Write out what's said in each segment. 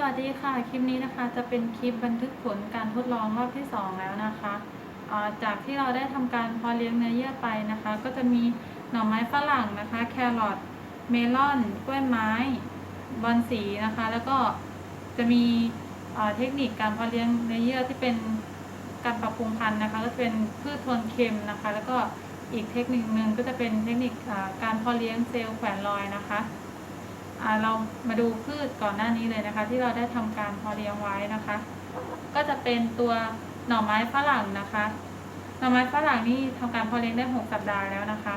สวัสดีค่ะ คลิปนี้นะคะจะเป็นคลิปบันทึกผลการทดลองรอบที่ 2 แล้วนะคะจากที่เราได้ทำการพาะเลี้ยงเนื้อเยื่อไปนะคะ ก็จะมีหน่อไม้ฝรั่งนะคะ แครอทเมลอนกล้วยไม้บอนสีนะคะ แล้วก็จะมีเทคนิคการพาะเลี้ยงเนื้อเยื่อที่เป็นการปรับปรุงพันธุ์นะคะก็จะเป็นพืชทนเค็มนะคะ แล้วก็อีกเทคนิคหนึ่งก็จะเป็นเทคนิคการพาะเลี้ยงเซลล์แขวนลอยนะคะ เรามาดูพืชก่อนหน้านี้เลยนะคะ ที่เราได้ทำการพาะเลี้ยงไว้นะคะ ก็จะเป็นตัวหน่อไม้ฝรั่งนะคะ หน่อไม้ฝรั่งนี่ทำการพาะเลี้ยงได้ 6 สัปดาห์แล้วนะคะ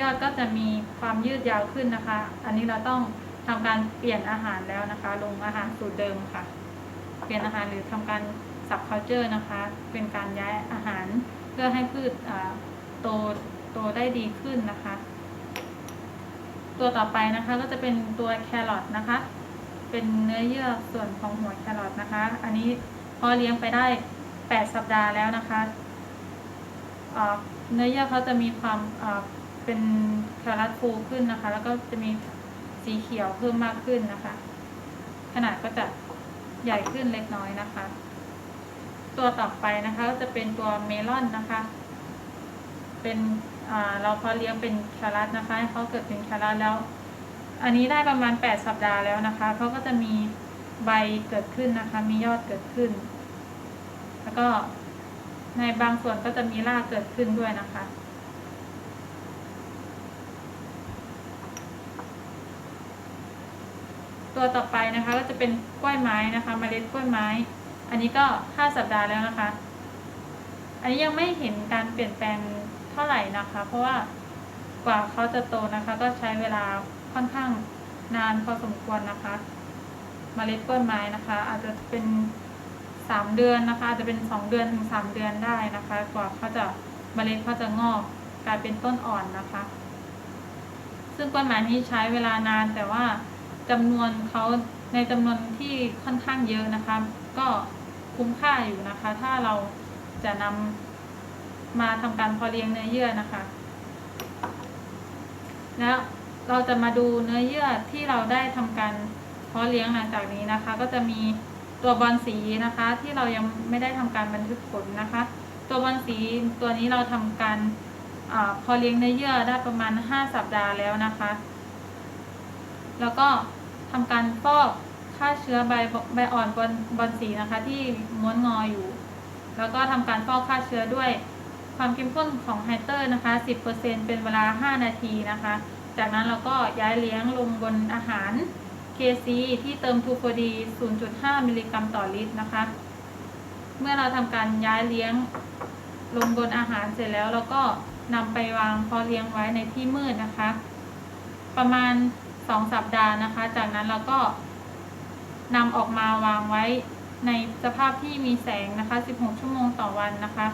ยอดก็จะมีความยืดยาวขึ้นนะคะ อันนี้เราต้องทำการเปลี่ยนอาหารแล้วนะคะ ลงอาหารสูตรเดิมค่ะ เปลี่ยนอาหารหรือทำการสับเคาเจอร์นะคะ เป็นการย้ายอาหารเพื่อให้พืชโตโตได้ดีขึ้นนะคะ ตัวต่อไปนะคะก็จะเป็นตัวแครอทนะคะ เป็นเนื้อเยื่อส่วนของหัวแครอทนะคะ อันนี้พอเลี้ยงไปได้ 8 สัปดาห์แล้วนะคะเนื้อเยื่อเขาจะมีความเอ่อเป็นแครอทฟูขึ้นนะคะ แล้วก็จะมีสีเขียวเพิ่มมากขึ้นนะคะ ขนาดก็จะใหญ่ขึ้นเล็กน้อยนะคะ ตัวต่อไปนะคะก็จะเป็นตัวเมลอนนะคะ เป็น อ่าเราพอเลี้ยงเป็นแครัสนะคะให้เขาเกิดเป็นแครัสแล้ว อันนี้ได้ประมาณ 8 สัปดาห์แล้วนะคะเขาก็จะมีใบเกิดขึ้นนะคะ มียอดเกิดขึ้น แล้วก็ในบางส่วนก็จะมีรากเกิดขึ้นด้วยนะคะ ตัวต่อไปนะคะก็จะเป็นกล้วยไม้นะคะมเมล็ดกล้วยไม้ อันนี้ก็ 5 สัปดาห์แล้วนะคะ อันนี้ยังไม่เห็นการเปลี่ยนแปลง เท่าไหร่นะคะ เพราะว่ากว่าเขาจะโตนะคะ ก็ใช้เวลาค่อนข้างนานพอสมควรนะคะมเมล็ดกล้วยไม้นะคะ อาจจะเป็นสามเดือนนะคะ อาจจะเป็นสองเดือนถึงสามเดือนได้นะคะ กว่าเขาจะเมล็ดเขาจะงอกกลายเป็นต้นอ่อนนะคะ ซึ่งกล้วยไม้นี้ใช้เวลานานแต่ว่าจำนวนเขาในจำนวนที่ค่อนข้างเยอะนะคะ ก็คุ้มค่าอยู่นะคะ ถ้าเราจะนำ มาทำการพาะเลี้ยงเนื้อเยื่อนะคะ แล้วเราจะมาดูเนื้อเยื่อที่เราได้ทำการเพาะเลี้ยงหลังจากนี้นะคะ ก็จะมีตัวบอลสีนะคะ ที่เรายังไม่ได้ทำการบันทึกผลนะคะ ตัวบอลสีตัวนี้เราทำการอาพอเลี้ยงเนื้อเยื่อได้ประมาณ 5 สัปดาห์แล้วนะคะ แล้วก็ทำการฟอกฆ่าเชื้อใบใบอ่อนบอลบอลสีนะคะ ที่ม้วนงออยู่ แล้วก็ทำการฟอกฆ่าเชื้อด้วย ความเข้มข้นของไฮเตอร์นะคะ 10%เป็นเวลา 5 นาทีนะคะ จากนั้นเราก็ย้ายเลี้ยงลงบนอาหาร KC ที่เติมทูโฟดี 0.5 มิลลิกรัมต่อลิตรนะคะ เมื่อเราทำการย้ายเลี้ยงลงบนอาหารเสร็จแล้วเราก็นำไปวางพาะเลี้ยงไว้ในที่มืดนะคะ ประมาณ 2 สัปดาห์นะคะ จากนั้นเราก็นำออกมาวางไว้ในสภาพที่มีแสงนะคะ 16 ชั่วโมงต่อวันนะคะ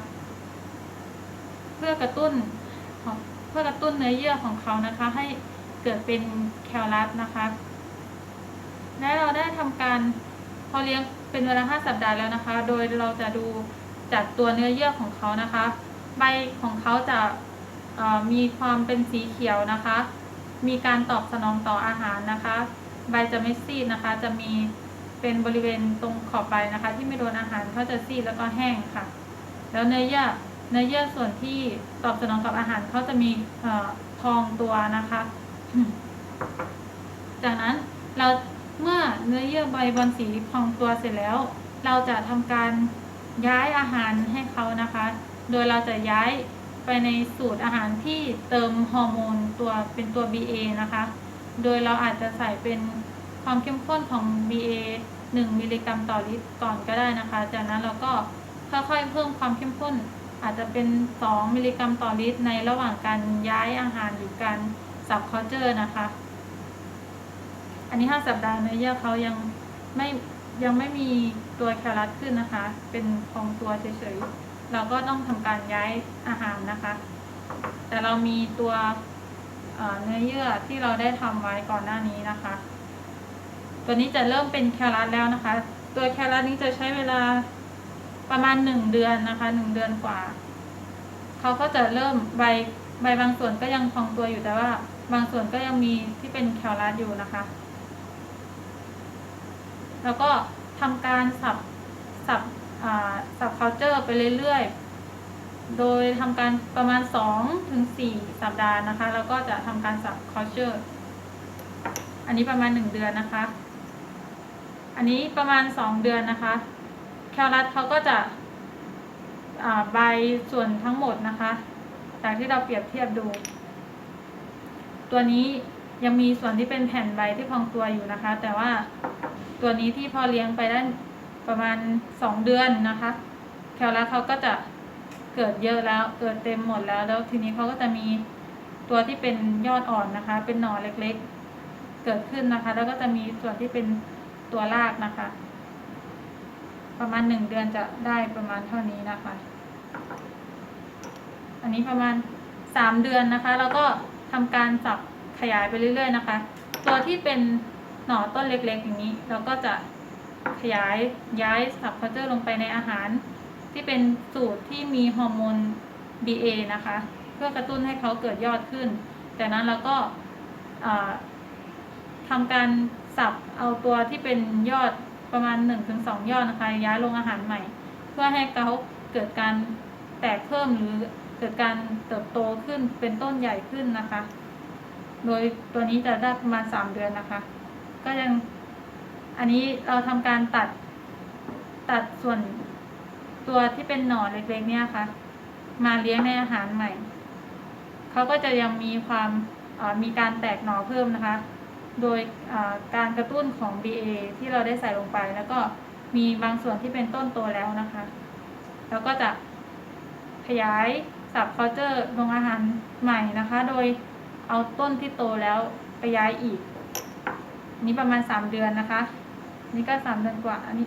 เพื่อกระตุ้นเพื่อกระตุ้นเนื้อเยื่อของเขานะคะ ให้เกิดเป็นแคลรัสนะคะ และเราได้ทำการพอเลี้ยงเป็นเวลา 5 สัปดาห์แล้วนะคะ โดยเราจะดูจากตัวเนื้อเยื่อของเขานะคะ ใบของเขาจะมีความเป็นสีเขียวนะคะ มีการตอบสนองต่ออาหารนะคะ ใบจะไม่ซีดนะคะ จะมีเป็นบริเวณตรงขอบใบนะคะ ที่ไม่โดนอาหารเขาจะซีดแล้วก็แห้งค่ะ แล้วเนื้อเยื่อ เนื้อเยื่อส่วนที่ตอบสนองกับอาหารเขาจะมีเอ่อพองตัวนะคะ จากนั้นเราเมื่อเนื้อเยื่อใบบอลสีพองตัวเสร็จแล้ว เราจะทำการย้ายอาหารให้เขานะคะ โดยเราจะย้ายไปในสูตรอาหารที่เติมฮอร์โมนตัวเป็นตัว BA นะคะ โดยเราอาจจะใส่เป็นความเข้มข้นของ BA 1 มิลลิกรัมต่อลิตรก่อนก็ได้นะคะ จากนั้นเราก็ค่อยๆเพิ่มความเข้มข้น อาจจะเป็น 2 มิลลิกรัมต่อลิตรในระหว่างการย้ายอาหารหรือการสับคอเจอร์นะคะ อันนี้ 5 สัปดาห์เนื้อเยื่อเขายังไม่ยังไม่มีตัวแคลรัสขึ้นนะคะ เป็นพองตัวเฉยๆ เราก็ต้องทำการย้ายอาหารนะคะ แต่เรามีตัวเอ่อเนื้อเยื่อที่เราได้ทำไว้ก่อนหน้านี้นะคะ ตัวนี้จะเริ่มเป็นแคลรัสแล้วนะคะ ตัวแคลรัสนี้จะใช้เวลา ประมาณหนึ่งเดือนนะคะหนึ่งเดือนกว่า เขาก็จะเริ่มใบใบบางส่วนก็ยังพองตัวอยู่แต่ว่า บางส่วนก็ยังมีที่เป็นแคลรัสอยู่นะคะ แล้วก็ทำการสับสับอ่าสับ culture ไปเรื่อยๆ โดยทำการประมาณ2ถึง4สัปดาห์นะคะ แล้วก็จะทำการสับ culture อันนี้ประมาณ 1 เดือนนะคะ อันนี้ประมาณ 2 เดือนนะคะ แคลรัสเขาก็จะใบส่วนทั้งหมดนะคะ จากที่เราเปรียบเทียบดู ตัวนี้ยังมีส่วนที่เป็นแผ่นใบที่พองตัวอยู่นะคะ แต่ว่าตัวนี้ที่พอเลี้ยงไปได้ประมาณสองเดือนนะคะ แคลรัสเขาก็จะเกิดเยอะแล้วเกิดเต็มหมดแล้ว แล้วทีนี้เขาก็จะมีตัวที่เป็นยอดอ่อนนะคะ เป็นหน่อเล็กๆ เกิดขึ้นนะคะ แล้วก็จะมีส่วนที่เป็นตัวรากนะคะ ประมาณหนึ่งเดือนจะได้ประมาณเท่านี้นะคะ อันนี้ประมาณสามเดือนนะคะ แล้วก็ทำการสับขยายไปเรื่อยๆนะคะ ตัวที่เป็นหน่อต้นเล็กๆอย่างนี้ เราก็จะขยายย้ายสับคัลเจอร์ลงไปในอาหาร ที่เป็นสูตรที่มีฮอร์โมน BA นะคะ เพื่อกระตุ้นให้เขาเกิดยอดขึ้นจากนั้นเราก็ทำการสับเอาตัวที่เป็นยอด ประมาณ 1-2 ยอดนะคะ ย้ายลงอาหารใหม่ เพื่อให้เขาเกิดการแตกเพิ่มหรือเกิดการเติบโตขึ้นเป็นต้นใหญ่ขึ้นนะคะ โดยตัวนี้จะได้ประมาณ 3 เดือนนะคะ ก็ยังอันนี้เราทำการตัดตัดส่วนตัวที่เป็นหน่อเล็กๆเนี่ยค่ะ มาเลี้ยงในอาหารใหม่ เขาก็จะยังมีความมีการแตกหน่อเพิ่มนะคะ โดยการกระตุ้นของ BA ที่เราได้ใส่ลงไป แล้วก็มีบางส่วนที่เป็นต้นโตแล้วนะคะ แล้วก็จะขยายสับเคาเจอร์ลงอาหารใหม่นะคะ โดยเอาต้นที่โตแล้วไปย้ายอีก นี่ประมาณสามเดือนนะคะ นี่ก็สามเดือนกว่าอันนี้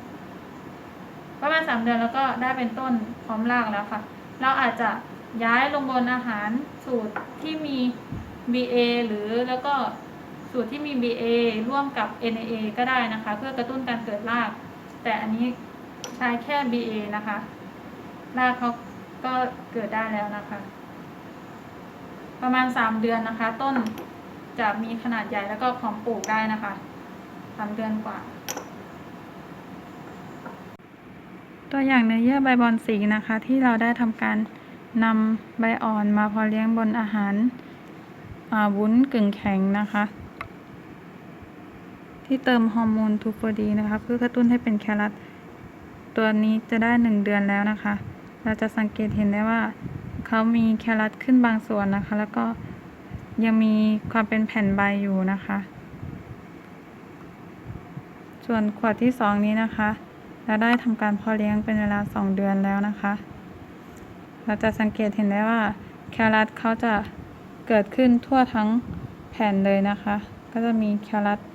ประมาณสามเดือนแล้วก็ได้เป็นต้นพร้อมรากแล้วค่ะ เราอาจจะย้ายลงบนอาหารสูตรที่มี BA หรือแล้วก็ สูตรที่มี BA ร่วมกับ NAA ก็ได้นะคะ เพื่อกระตุ้นการเกิดราก แต่อันนี้ใช้แค่ BA นะคะรากเขาก็เกิดได้แล้วนะคะ ประมาณสามเดือนนะคะ ต้นจะมีขนาดใหญ่แล้วก็พร้อมปลูกได้นะคะสามเดือนกว่า ตัวอย่างเนื้อเยื่อใบบอนสีนะคะ ที่เราได้ทำการนำใบอ่อนมาพอเลี้ยงบนอาหารวุ้นกึ่งแข็งนะคะ ที่เติมฮอร์โมนทูโฟดีนะคะ เพื่อกระตุ้นให้เป็นแครัสตัวนี้จะได้หนึ่งเดือนแล้วนะคะ เราจะสังเกตเห็นได้ว่าเขามีแครัสขึ้นบางส่วนนะคะ แล้วก็ยังมีความเป็นแผ่นใบอยู่นะคะ ส่วนขวดที่สองนี้นะคะ เราได้ทำการพาะเลี้ยงเป็นเวลาสองเดือนแล้วนะคะ เราจะสังเกตเห็นได้ว่าแครัสเขาจะเกิดขึ้นทั่วทั้งแผ่นเลยนะคะ ก็จะมีแครัสทั้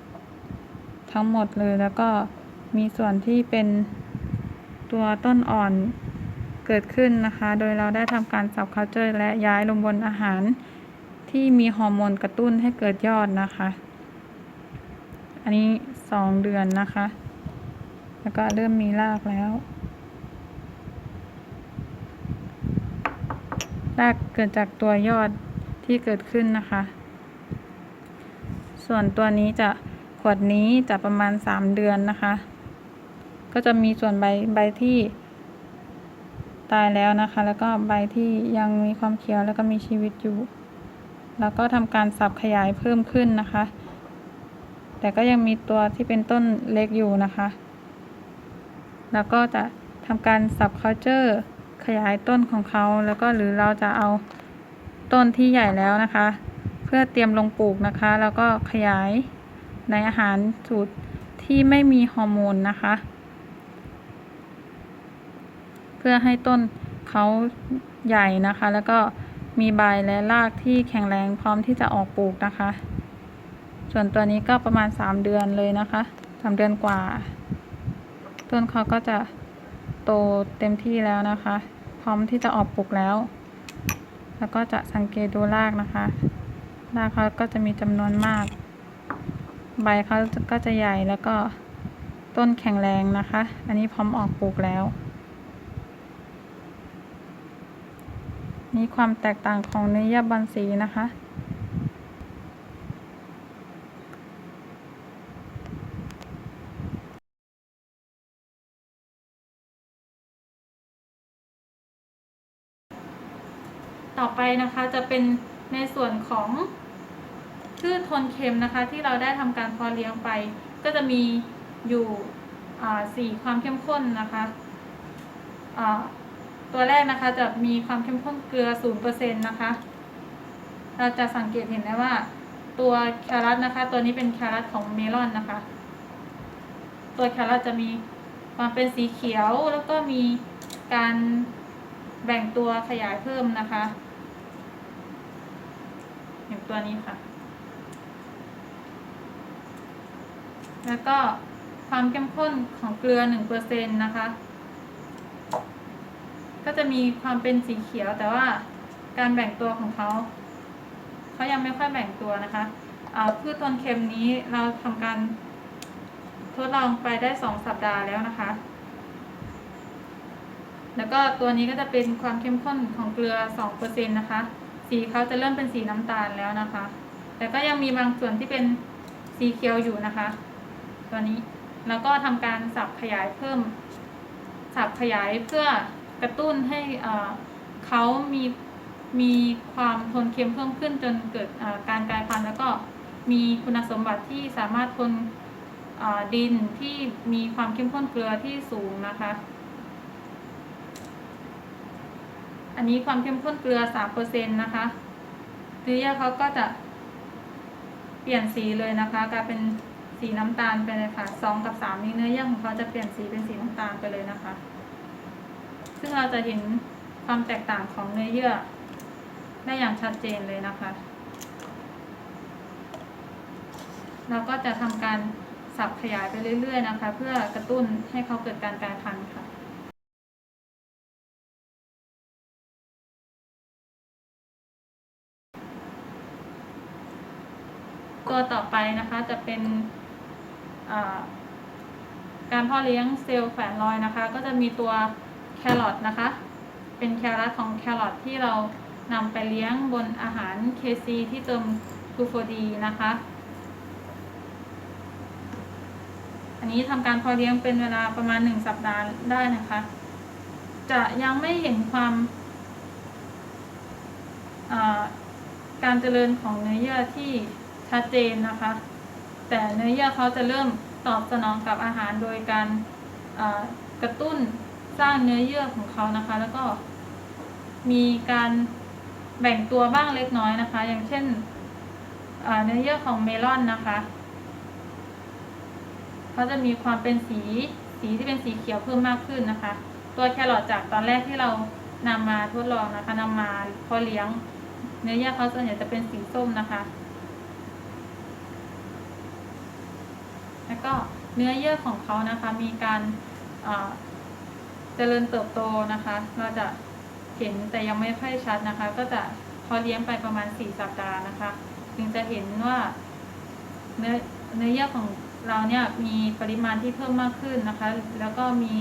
ทั้งหมดเลยแล้วก็มีส่วนที่เป็นตัวต้นอ่อนเกิดขึ้นนะคะ โดยเราได้ทำการสับคัลเจอร์และย้ายลงบนอาหารที่มีฮอร์โมนกระตุ้นให้เกิดยอดนะคะ อันนี้สองเดือนนะคะ แล้วก็เริ่มมีรากแล้ว รากเกิดจากตัวยอดที่เกิดขึ้นนะคะ ส่วนตัวนี้จะ วดนี้จะประมาณสามเดือนนะคะ ก็จะมีส่วนใบใบที่ตายแล้วนะคะ แล้วก็ใบที่ยังมีความเขียวแล้วก็มีชีวิตอยู่ แล้วก็ทำการสับขยายเพิ่มขึ้นนะคะ แต่ก็ยังมีตัวที่เป็นต้นเล็กอยู่นะคะ แล้วก็จะทำการสับเคาเจอร์ขยายต้นของเขาแล้วก็หรือเราจะเอาต้นที่ใหญ่แล้วนะคะ เพื่อเตรียมลงปลูกนะคะ แล้วก็ขยาย ในอาหารสูตรที่ไม่มีฮอร์โมนนะคะ เพื่อให้ต้นเขาใหญ่นะคะ แล้วก็มีใบและรากที่แข็งแรงพร้อมที่จะออกปลูกนะคะ ส่วนตัวนี้ก็ประมาณสามเดือนเลยนะคะสามเดือนกว่า ต้นเขาก็จะโตเต็มที่แล้วนะคะ พร้อมที่จะออกปลูกแล้ว แล้วก็จะสังเกตดูรากนะคะรากเขาก็จะมีจำนวนมาก ใบเขาก็จะใหญ่แล้วก็ต้นแข็งแรงนะคะ อันนี้พร้อมออกปลูกแล้ว นี่ความแตกต่างของเนื้อยาบอนสีนะคะ ต่อไปนะคะจะเป็นในส่วนของ พืชทนเค็มนะคะ ที่เราได้ทำการพอเลี้ยงไป ก็จะมีอยู่สี่ความเข้มข้นนะคะตัวแรกนะคะจะมีความเข้มข้นเกลือศูนเปอร์เซ็นตนะคะ เราจะสังเกตเห็นได้ว่า ตัวแครอทนะคะ ตัวนี้เป็นแครอทของเมลอนนะคะ ตัวแครอทจะมีความเป็นสีเขียวแล้วก็มีการแบ่งตัวขยายเพิ่มนะคะอย่างตัวนี้ค่ะ แล้วก็ความเข้มข้นของเกลือหนึ่งเปอร์เซ็นต์นะคะ ก็จะมีความเป็นสีเขียวแต่ว่าการแบ่งตัวของเขาเขายังไม่ค่อยแบ่งตัวนะคะพืชต้นเค็มนี้เราทำการทดลองไปได้สองสัปดาห์แล้วนะคะ แล้วก็ตัวนี้ก็จะเป็นความเข้มข้นของเกลือสองเปอร์เซ็นนะคะ สีเขาจะเริ่มเป็นสีน้ำตาลแล้วนะคะ แต่ก็ยังมีบางส่วนที่เป็นสีเขียวอยู่นะคะ ตัวนี้ แล้วก็ทำการสับขยายเพิ่ม สับขยายเพื่อกระตุ้นให้เขามีมีความทนเค็มเพิ่มขึ้นจนเกิดการกลายพันธุ์แล้วก็มีคุณสมบัติที่สามารถทนดินที่มีความเข้มข้นเกลือที่สูงนะคะ อันนี้ความเข้มข้นเกลือสามเปอร์เซ็นต์นะคะเนื้อเขาก็จะเปลี่ยนสีเลยนะคะกลายเป็น สีน้ำตาลไปเลยค่ะสองกับสามนี้เนื้อเยื่อของเขาจะเปลี่ยนสีเป็นสีน้ำตาลไปเลยนะคะ ซึ่งเราจะเห็นความแตกต่างของเนื้อเยื่อ ได้อย่างชัดเจนเลยนะคะ เราก็จะทำการสับขยายไปเรื่อย ๆ นะคะ เพื่อกระตุ้นให้เขาเกิดการกลายพันธุ์ค่ะตัวต่อไปนะคะจะเป็น การพ่อเลี้ยงเซลล์แฝงลอยนะคะ ก็จะมีตัวแครอทนะคะ เป็นแครอทของแครอทที่เรานำไปเลี้ยงบนอาหาร KC ที่เติมกลูโฟดีนะคะ อันนี้ทำการเพอเลี้ยงเป็นเวลาประมาณหนึ่งสัปดาห์ได้นะคะ จะยังไม่เห็นความการเจริญของเนื้อเยื่อที่ชัดเจนนะคะ แต่เนื้อเยื่อเขาจะเริ่ม ตอบสนองกับอาหารโดยการกระตุ้นสร้างเนื้อเยื่อของเขานะคะ แล้วก็มีการแบ่งตัวบ้างเล็กน้อยนะคะ อย่างเช่นเนื้อเยื่อของเมลอนนะคะเขาจะมีความเป็นสีสีที่เป็นสีเขียวเพิ่มมากขึ้นนะคะ ตัวแครอทจากตอนแรกที่เรานำมาทดลองนะคะนำมาพาะเลี้ยง เนื้อเยื่อเขาส่วนใหญ่จะเป็นสีส้มนะคะ แล้ว ก็เนื้อเยื่อของเขานะคะมีการเจริญเติบโตนะคะ เราจะเห็นแต่ยังไม่ค่อยชัดนะคะ ก็จะพอเลี้ยงไปประมาณสี่สัปดาห์นะคะถึงจะเห็นว่าเนื้อเนื้อเยื่อของเราเนี่ยมีปริมาณที่เพิ่มมากขึ้นนะคะ แล้วก็มี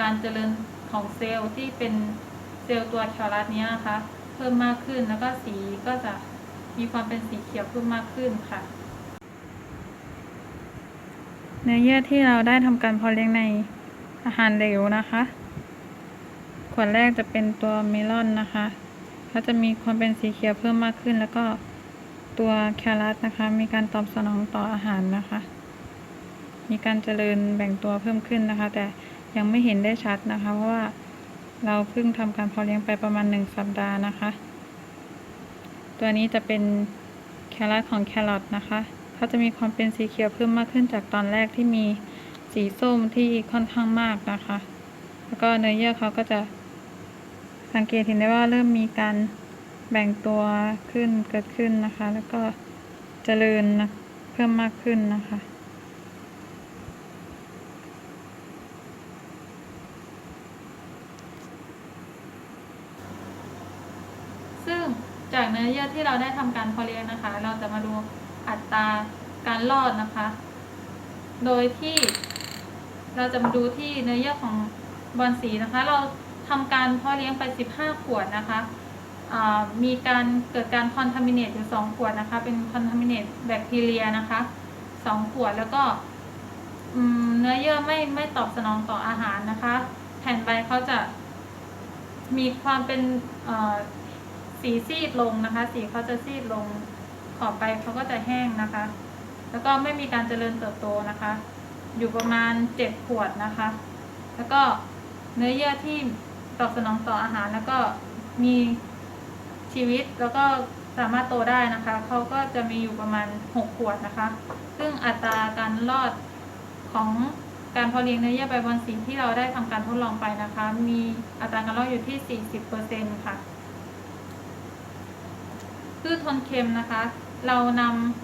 การเจริญของเซลล์ที่เป็นเซลล์ตัวแคลรัสเนี้ยนะคะ เพิ่มมากขึ้นแล้วก็สีก็จะมีความเป็นสีเขียวเพิ่มมากขึ้นค่ะ เนื้อเยื่อที่เราได้ทำการพาะเลี้ยงในอาหารเหลวนะคะ ขวดแรกจะเป็นตัวเมลอนนะคะก็จะมีความเป็นสีเขียวเพิ่มมากขึ้น แล้วก็ตัวแครอทนะคะ มีการตอบสนองต่ออาหารนะคะ มีการเจริญแบ่งตัวเพิ่มขึ้นนะคะ แต่ยังไม่เห็นได้ชัดนะคะ เพราะว่าเราเพิ่งทำการพาะเลี้ยงไปประมาณหนึ่งสัปดาห์นะคะ ตัวนี้จะเป็นแครอทของแครอทนะคะ เขาจะมีความเป็นสีเขียวเพิ่มมากขึ้นจากตอนแรกที่มีสีส้มที่ค่อนข้างมากนะคะ แล้วก็เนื้อเยื่อเขาก็จะสังเกตเห็นได้ว่าเริ่มมีการแบ่งตัวขึ้นเกิดขึ้นนะคะ แล้วก็เจริญนะเพิ่มมากขึ้นนะคะ ซึ่งจากเนื้อเยื่อที่เราได้ทำการเพาะเลี้ยงนะคะ เราจะมาดู ตราการรอดนะคะ โดยที่เราจะมาดูที่เนื้อเยื่อของบอลสีนะคะ เราทำการเพาะเลี้ยงไป 15 ขวดนะคะ มีการเกิดการคอนทามิเนตอยู่ 2 ขวดนะคะ เป็นคอนทามิเนตแบคทีเรียนะคะ 2 ขวดแล้วก็เนื้อเยื่อไม่ไม่ตอบสนองต่ออาหารนะคะ แผ่นใบเขาจะมีความเป็นสีซีดลงนะคะ สีเขาจะซีดลง ขอบใบเขาก็จะแห้งนะคะ แล้วก็ไม่มีการเจริญเติบโตนะคะ อยู่ประมาณเจ็ดขวดนะคะ แล้วก็เนื้อเยื่อที่ตอบสนองต่ออาหารแล้วก็มีชีวิตแล้วก็สามารถโตได้นะคะเขาก็จะมีอยู่ประมาณหกขวดนะคะ ซึ่งอัตราการรอดของการเพาะเลี้ยงเนื้อเยื่อใบบอลสีที่เราได้ทำการทดลองไปนะคะ มีอัตราการรอดอยู่ที่ 40%ค่ะพืชทนเค็มนะคะ เราน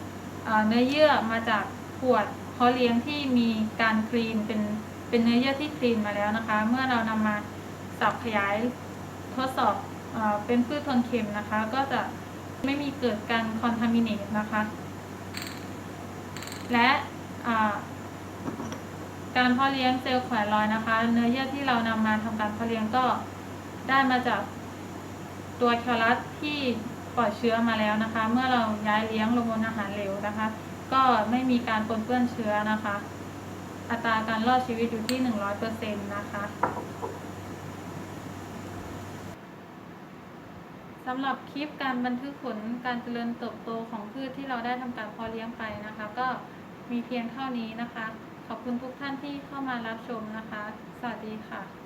ำเนื้อเยื่อมาจากขวดเพาะเลี้ยงที่มีการคลีนเป็นเป็นเนื้อเยื่อที่คลีนมาแล้วนะคะ เมื่อเรานำมาสับขยายทดสอบเอเป็นพืชทนเค็มนะคะ ก็จะไม่มีเกิดการคอนทามิเนตนะคะ และการเพาะเลี้ยงเซลล์แขวนลอยนะคะ เนื้อเยื่อที่เรานำมาทำการเพาะเลี้ยงก็ได้มาจากตัวแคลรัสที่ ปล่อยเชื้อมาแล้วนะคะ เมื่อเราย้ายเลี้ยงลงบนอาหารเหลวนะคะ ก็ไม่มีการปนเปื้อนเชื้อนะคะ อัตราการรอดชีวิตอยู่ที่ 100%นะคะสำหรับคลิปการบันทึกผลการเจริญเติบโตของพืชที่เราได้ทำการเพาะเลี้ยงไปนะคะ ก็มีเพียงเท่านี้นะคะ ขอบคุณทุกท่านที่เข้ามารับชมนะคะ สวัสดีค่ะ